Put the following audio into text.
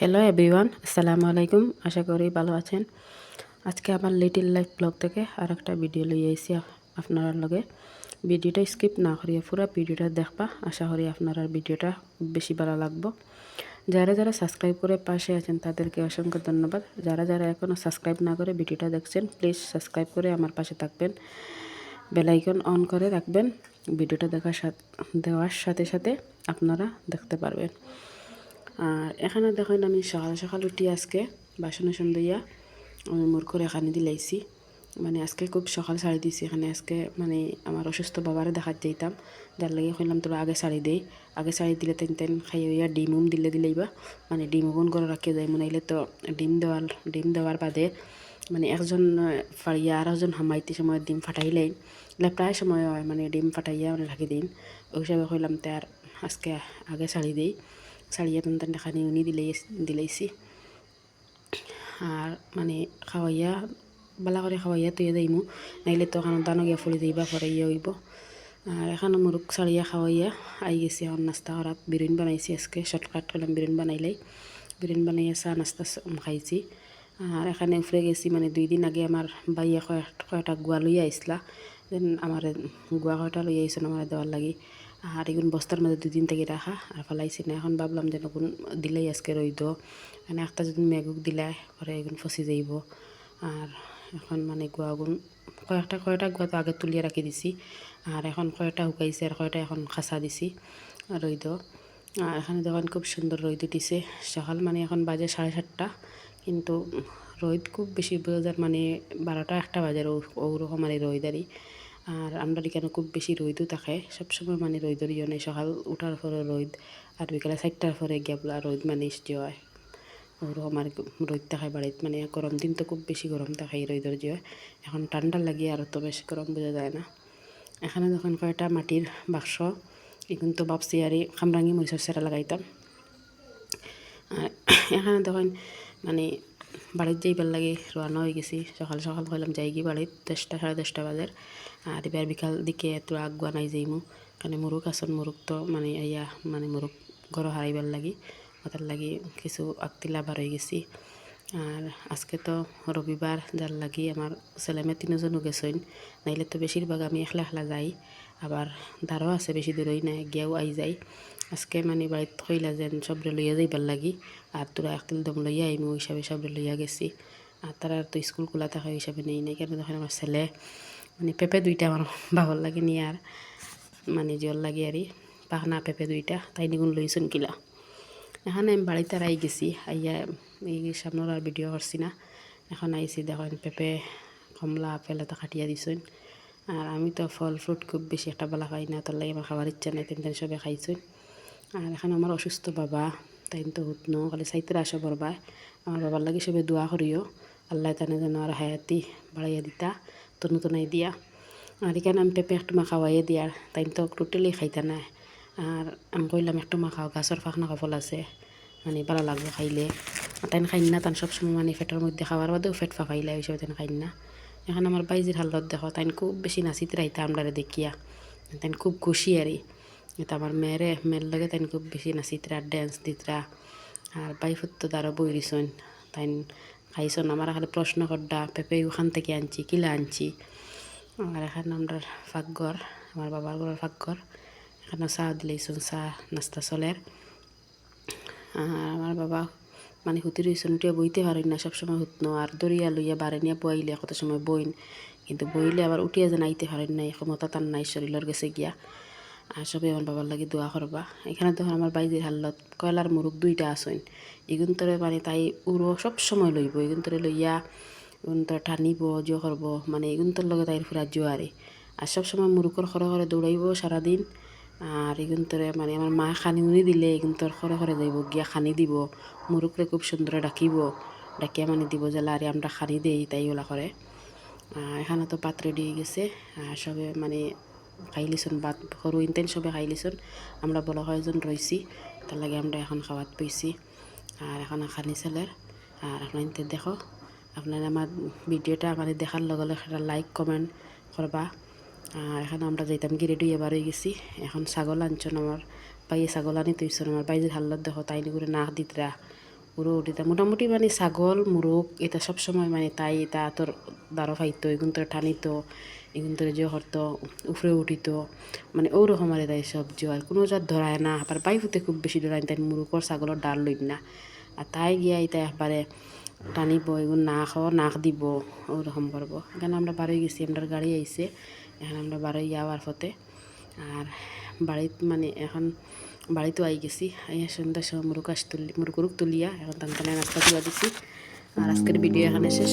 Hello everyone আসসালামু আলাইকুম আশা করি ভালো আছেন। আজকে আমার লিটিল লাইফ ব্লগ থেকে আর একটা ভিডিও লিয়ে আইসি আপনার লগে। ভিডিওটা স্কিপ না করিয়া পুরো ভিডিওটা দেখবা। আশা করি আপনার ভিডিওটা বেশি ভালো লাগবো। যারা যারা সাবস্ক্রাইব করে পাশে আছেন, তাদেরকে অসংখ্য ধন্যবাদ। যারা যারা এখনও সাবস্ক্রাইব না করে ভিডিওটা দেখছেন প্লিজ সাবস্ক্রাইব করে আমার পাশে থাকবেন। বেলাইকন অন করে রাখবেন। ভিডিওটা দেখার সাথে দেওয়ার সাথে সাথে আপনারা দেখতে পারবেন। আর এখানে দেখেন আমি সকাল সকাল উঠি আজকে, বাসন দইয়া আমি মোর করে এখানে দিলাইছি। মানে আজকে খুব সকাল শাড়ি দিছি, এখানে আজকে মানে আমার অসুস্থ বাবারে দেখাত যাইতাম যার লাগে কইলাম, তোরা আগে শাড়ি দেই আগে শাড়ি দিলে তেন তেন খাই হইয়া ডিম উম দিলে দিলেইবা। মানে ডিম ওগুন করে রাখিয়ে যায় মনে হইলে তো ডিম দেওয়ার ডিম দেওয়ার বাদে মানে একজন ফাড়িয়া আর একজন হামাইতে সময় ডিম ফাটাইলেই প্রায় সময় হয় মানে ডিম ফাটাইয়া মানে রাখি দিন ওই হিসাবে কইলাম তার আজকে আগে শাড়ি দেই। ছাড়িয়ে তেন তেন খানি উনি দিলেই দিলাইছি আর মানে খাওয়াইয়া বালা করে খাওয়াইয়া তুই যাইমু নাইলে তো খানো দানো গিয়া ফুলি যাইবা পরে ইয়ে হইব আর এখানে মুরুখ ছাড়িয়া খাওয়াইয়া আই গেছি এখন নাস্তা করাত বিরিয়ানি বানাইছি আজকে শর্টকাট করলাম বিরিয়ানি বানাইলাই বিরিয়ানি বানাইয়া চা নাস্তা খাইছি আর এখানে উফরে গেছি মানে দুই দিন আগে আমার বাইয়া কয়টা গুয়া লইয়া আইসলা দেন আমার গুয়া কয়টা লইয়া আইসন আমার দেওয়ার লাগি আর এগুন বস্তার মধ্যে দুদিন থেকে রাখা আর ফেলাইছি না এখন ভাবলাম যে নকুন দিলেই আজকে রইদ মানে একটা যদি মেঘুক দিলাই পরে এগুন ফসি যাইব আর এখন মানে গুয়াগুন কয়েকটা কয়টা গুয়া তো আগে তুলিয়ে রাখি দিছি আর এখন কয়টা শুকাইছে আর কয়টা এখন খাসা দিছি রইদ আর এখানে দেখেন খুব সুন্দর রইদ উঠিছে সকাল মানে এখন বাজে সাড়ে সাতটা কিন্তু রোদ খুব বেশি বোঝার মানে বারোটা একটা বাজার ওরকম মানে রোদারি আর আমরা এখানে খুব বেশি রোদও থাকে? সবসময় মানে রোদর ইয়ে নেই সকাল উঠার পরে রোদ আর বিকালে চারটার পরে গেবলা রোদ মানে হয় ওরকম আর রোদ থাকে বাড়িত মানে গরম দিন তো খুব বেশি গরম থাকে এই রোদর যে এখন ঠান্ডা লাগিয়ে আর তো বেশি গরম বোঝা যায় না। এখানে যখন কয়টা মাটির বাক্স। এখন তো ভাবছি আর খামরাঙি মরিচের সেরা লাগাইতাম। আর এখানে তখন মানে বাড়ির যাইবার লাগে রওনা হয়ে গেছি, সকাল সকাল কইলাম যাই গিয়ে বাড়ির দশটা সাড়ে দশটা বাজার আর এবার বিকাল দিকে এত আগুয়া নাই যাইমু কারণ মুরুখ আসন মুরুখ তো মানে ইয়া মানে মুরুখ ঘর হারাইবার লাগি ওটার লাগি কিছু আগতিলা বার হয়ে গেছি। আর আজকে তো রবিবার যার লাগি আমার ছেলেমেয়ে তিনজনও গেছেন নাইলে তো বেশিরভাগ আমি একলা একলা যাই। আবার দারও আছে বেশি দূরই নাই, গিয়াও আই যাই আজকে মানে বাড়িত কইলা যেন সবরে লইয়া যাইবার লাগি। আর তোরা একদিন দম লইয়া আইমু হিসাবে সবরে লইয়া গেছি। আর তারা তো স্কুল খোলা থাকা হিসাবে নেই নাই। কেন তখন আমার ছেলে মানে পেঁপে দুইটা আমার বাবার লাগে নিয়ে আর মানে জল লাগে আরই পাখনা পেঁপে দুইটা তাই নিগুন লইছুন কিলা। এখানে আমি বাড়িতে আই গেছি। আইয়া এই সামনের আর ভিডিও করছি না। এখন আইসি দেখেন পেঁপে, কমলা, আপেল এটা কাটিয়া দিছুন। আর আমি তো ফল ফ্রুট খুব বেশি একটা বেলা খাই না তার লাগে আমার খাবার ইচ্ছা নেই তেন সবে খাইছুন। আর এখন আমার অসুস্থ বাবা তাই তো হুত ন খালি সাইতে আসা পড়বা আমার বাবার লাগে সবে দোয়া করিও আল্লাহ তানে যেন আর হায়াতি বাড়াইয়া দিতা, তনু তনাই দিয়া। আর এখানে আমি পেঁপে একটু মা খাওয়াইয়া দিয়ার তাই তো টোটালি খাইতা না আর আমি কইলাম একটু মা খাও গাছের ফাঁকনা কফল আছে। মানে ভালো লাগবে খাইলে। তাই খাইন না তান সবসময় মানে ফেটের মধ্যে খাওয়ার বাদেও ফেট ফাঁকাইলে ওই হিসেবে তাই খাইন না। এখন আমার বাইজির হালত দেখো তাই খুব বেশি নাচিতে রাইতা আমরা দেখিয়া। তাই খুব খুশি আরই এটা আমার মেয়েরে মেয়ের লাগে তাই খুব বেশি নাচিতরা ড্যান্স দিতরা আর বাইফুত তো দ্বারা বই দিছন। তাই খাইছন আমার খালি প্রশ্ন করডা পেঁপে ওখান থেকে আনছি, কিলা আনছি? আর এখানে আমরা ফাঁকঘর আমার বাবার ঘরের ফাঁকঘর এখানে চা দিলেইছন চা নাস্তা চলের আর আমার বাবা মানে হুতি রইছেন উঠিয়া বইতে পারেন না সবসময় হুতন আর দরিয়া লইয়া বারে নিয়ে বইলে কত সময় বইন কিন্তু বইলে আবার উঠিয়া যেন আইতে পারেন নাই ক্ষমতা তার নাই শরীরের গেছে গিয়া আর সবে আমার বাবার লাগে দোয়া করবা এখানে তখন আমার বাইজির হাল্লত কয়লার মুরুখ দুইটা আসইন এগুন তরে মানে তাই উড়ো সব সময় লইব এগুন লইয়া এগুন টানিব জিও করব মানে এগুন তোর লগে তাইর ফুরা জোয়ারে আর সব সময় মুরুখর খরে খরে দৌড়াইব সারাদিন আর এগুন তরে মানে আমার মা খানি উনি দিলে এগুন তোর খরে খরে যাইব গিয়া খানি দিব মুরুখরে খুব সুন্দর ডাকিব, ডাকিয়া মানে দিব যে লারে আমরা খানি দেই তাই ওলা করে এখানে তো পাত্র দিয়ে গেছে আর সবে মানে খাইলিছন বাদ সরু ইনতেন সবে খাইলিছন আমরা বলা কয়জন রয়েছি তার লাগে আমরা এখন খাওয়াত পইছি। আর এখন খানি ছেলের আর আপনার দেখো। আপনার আমার ভিডিওটা মানে দেখার লগে লগে লাইক কমেন্ট করবা আর এখন আমরা যাইতাম গিরে ডুই এবার গেছি। এখন ছাগল আনছন আমার। বাইয়ে ছাগল আনি তুইছন আমার। বাইজের হাল্লত দেখো তাইনি করে নাক দিতরা। পুরো উঠিতা মোটামুটি মানে ছাগল, মুরগ, এটা সবসময় মানে তাই এটা তোর দ্বারো ফাইতো, এগুন তোর টানিতো এগুন তোর যে হরতো উফরে উঠিত। মানে ওরকম আর তাই সবজি আর কোনো জাত ধরায় না। আবার বাইফুতে খুব বেশি ধরায় তাই মুরগর ছাগলের ডাল লইন না। আর তাই গিয়া এটা একবারে টানিব এগুলো না খাওয়া, নাক দিব ওরকম করব। এখানে আমরা বারোই গেছি আমরা গাড়ি আইছে। এখানে আমরা বারোই যাওয়ার পথে। আর বাড়িত মানে এখন বাড়িতেও আই গেছি। আইয়া সন্ধ্যার সময় মুরুকাশ তুলি মুরুকুরুক তুলিয়া এখন তান নাস্তা তুলা দিছি। আর আজকের ভিডিও এখানে শেষ।